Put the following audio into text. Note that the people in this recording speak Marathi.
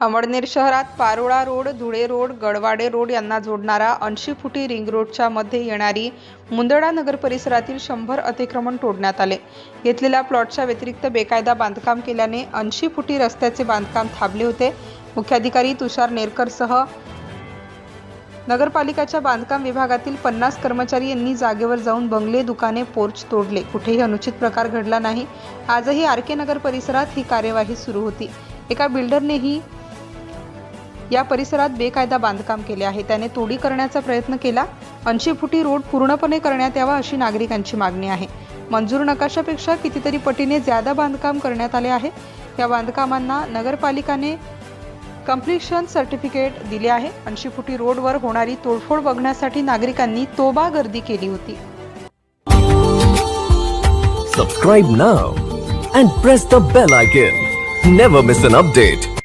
अमळनेर शहरात Parola road Dhule road Gadwade road यांना जोडणारा ऐंशी फुटी रिंग रोडच्या मध्ये येणारी मुंदडा नगर परिसरातील शंभर अतिक्रमण तोडण्यात आले. घेतलेल्या प्लॉटच्या व्यतिरिक्त बेकायदा बांधकाम केल्याने ऐंशी फुटी रस्त्याचे बांधकाम थांबले होते. मुख्याधिकारी तुषार नेरकरसह नगरपालिकाच्या बांधकाम विभागातील पन्नास कर्मचारी यांनी जागेवर जाऊन बंगले दुकाने पोर्च तोडले. कुठेही अनुचित प्रकार घडला नाही. आजही आर के नगर परिसरात ही कार्यवाही सुरू होती. एका बिल्डरनेही या परिसरात बेकायदा बांधकाम केले आहे. त्याने तोडी करण्याचा प्रयत्न केला. ऐंशी फुटी रोड पूर्णपणे करण्यात यावा अशी नागरिकांची मागणी आहे. मंजूर नकाशापेक्षा कितीतरी पटीने ज्यादा बांधकाम करण्यात आले आहे. या बांधकामांना नगरपालिकाने कम्प्लिशन सर्टिफिकेट दिले आहे. ऐंशी फुटी रोडवर होणारी तोडफोड बघण्यासाठी नागरिकांनी तोबा गर्दी केली होती. Subscribe now and press the bell icon never miss an update